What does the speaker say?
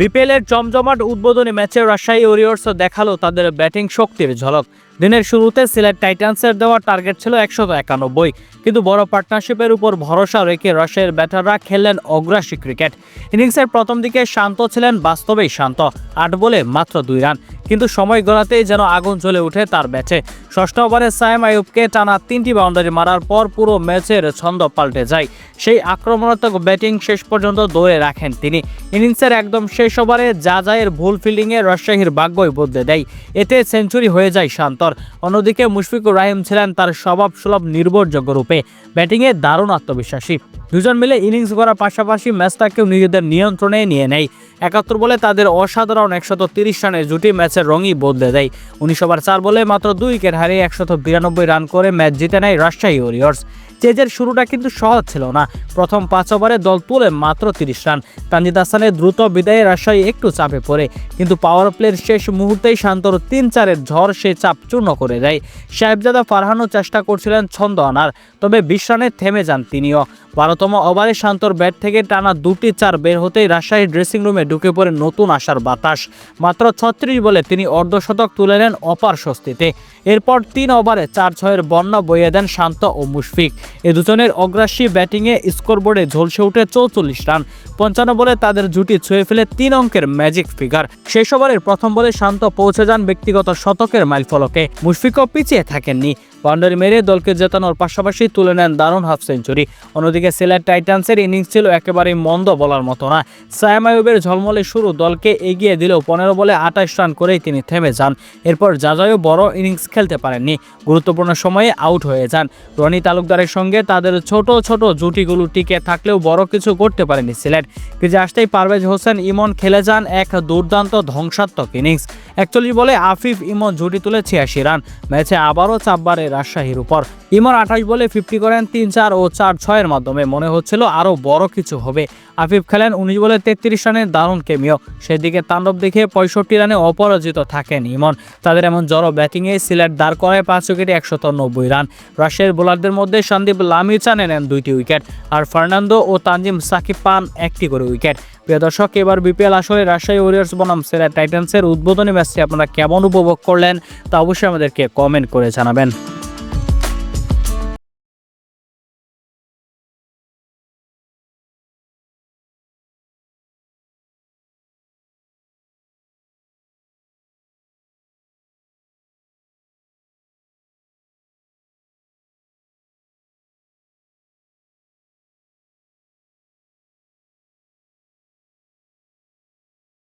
BPL এর জমজমাট উদ্বোধনী ম্যাচে রাজশাহী ওরিয়র্স দেখাল তাদের ব্যাটিং শক্তির ঝলক। দিনের শুরুতে সিলেট টাইটান্সের দেওয়া টার্গেট ছিল একশত একানব্বই, কিন্তু বড় পার্টনারশিপের উপর ভরসা রেখে রাশিয়ার ব্যাটাররা খেললেন অগ্রাসী ক্রিকেট। ইনিংসের প্রথম দিকে শান্ত ছিলেন, বাস্তবেই শান্ত, আট বলে মাত্র দুই রান, কিন্তু সময় গড়াতেই যেন আগুন জ্বলে ওঠে তার ব্যাচে ষষ্ঠ ওভারে সায়েম আয়ুবকে টানা তিনটি বাউন্ডারি মারার পর পুরো ম্যাচের ছন্দ পাল্টে যায়। সেই আক্রমণাত্মক ব্যাটিং শেষ পর্যন্ত ধরে রাখেন তিনি। ইনিংসের একদম শেষ ওভারে যা জাজায়ের ভুল ফিল্ডিংয়ে রাজশাহীর ভাগ্যই বদলে দেয়। এতে সেঞ্চুরি হয়ে যায় শান্তর অন্যদিকে মুশফিকুর রাহিম ছিলেন তার স্বভাব সুলভ নির্ভরযোগ্য রূপে। ব্যাটিংয়ে দারুণ আত্মবিশ্বাসী। দুজন মিলে ইনিংস করার পাশাপাশি ম্যাচটাকেও নিজেদের নিয়ন্ত্রণে নিয়ে নেয়। একাত্তর বলে তাদের অসাধারণ একশত তিরিশ রানের জুটি ম্যাচের রঙই বদলে দেয়। উনিশ ওভার চার বলে মাত্র দুই উইকেট হারিয়ে একশত বিরানব্বই রান করে ম্যাচ জিতে নেয় রাজশাহী ওরিয়র্স। চেজের শুরুটা কিন্তু সহজ ছিল না। প্রথম পাঁচ ওভারে দল তুলে মাত্র তিরিশ রান। তানজিদ হাসানের দ্রুত বিদায়ে রাজশাহী একটু চাপে পড়ে, কিন্তু পাওয়ার প্লের শেষ মুহূর্তেই শান্তর তিন চারের ঝড় সে চাপ চূর্ণ করে দেয়। সাহেবজাদা ফারহানও চেষ্টা করছিলেন ছন্দ আনার, তবে বিশ রানে থেমে যান তিনিও। বারোতম ওভারে শান্তর ব্যাট থেকে টানা দুটি চার বের হতেই রাজশাহী ড্রেসিং রুমে ঢুকে পড়ে নতুন আসার বাতাস। মাত্র ছত্রিশ বলে তিনি অর্ধশতক তুলে নেন অপার স্বস্তিতে। এরপর তিন ওভারে চার ছয়ের বন্যা বইয়ে দেন শান্ত ও মুশফিক। এ দুজনের অগ্রাসী ব্যাটিংয়ে স্কোরবোর্ডে ঝলসে উঠে চৌচল্লিশ রান। পঞ্চান্ন বলে তাদের জুটি ছুঁয়ে ফেলে তিন অঙ্কের ম্যাজিক ফিগার। শেষ ওভারের প্রথম বলে শান্ত পৌঁছে যান ব্যক্তিগত শতকের মাইলফলকে মুশফিকও পিছিয়ে থাকেননি। বাউন্ডারি মেরে দলকে জেতানোর পাশাপাশি তুলে নেন দারুণ হাফ সেঞ্চুরি। অন্যদিকে সিলেট টাইটান্সের ইনিংস ছিল একেবারেই মন্দ বলার মতো না। সায়াম আয়ুবের ঝলমলে শুরু দলকে এগিয়ে দিলেও পনেরো বলে আটাইশ রান করেই তিনি থেমে যান। এরপর যাজয়ও বড় ইনিংস খেলতে পারেননি। গুরুত্বপূর্ণ সময়ে আউট হয়ে যান। রনি তালুকদারের সঙ্গে তাদের ছোট ছোট জুটিগুলো টিকে থাকলেও বড় কিছু করতে পারেনি সিলেট। কিন্তু আসতেই পারভেজ হোসেন ইমন খেলে যান এক দুর্দান্ত ধ্বংসাত্মক ইনিংস। একচল্লিশ বলে আফিফ ইমন জুটি তুলে ছিয়াশি রান। ম্যাচে আবারও চাপ বাড়ে রাজশাহীর উপর। ইমন আঠাশ বলে ফিফটি করেন তিন চার ও চার ছয়ের মাধ্যমে। মনে হচ্ছিল আরও বড় কিছু হবে। আফিফ খেলেন উনিশ বলে তেত্রিশ রানের দারুণ কেমিও। সেদিকে তাণ্ডব দেখে পঁয়ষট্টি রানে অপরাজিত থাকেন ইমন। তাদের এমন জড়ো ব্যাটিংয়ে সিলেট দাঁড় করায় পাঁচ উইকেটে একশত নব্বই রান। রাশিয়ার বোলারদের মধ্যে সন্দীপ লামিচান নেন দুইটি উইকেট, আর ফার্নান্দো ও তানজিম সাকিব পান একটি করে উইকেট। প্রিয় দর্শক, এবার বিপিএল আসলে রাজশাহী ওরিয়ার্স বনাম সিলেট টাইটান্সের উদ্বোধনী ম্যাচটি আপনারা কেমন উপভোগ করলেন তা অবশ্যই আমাদেরকে কমেন্ট করে জানাবেন।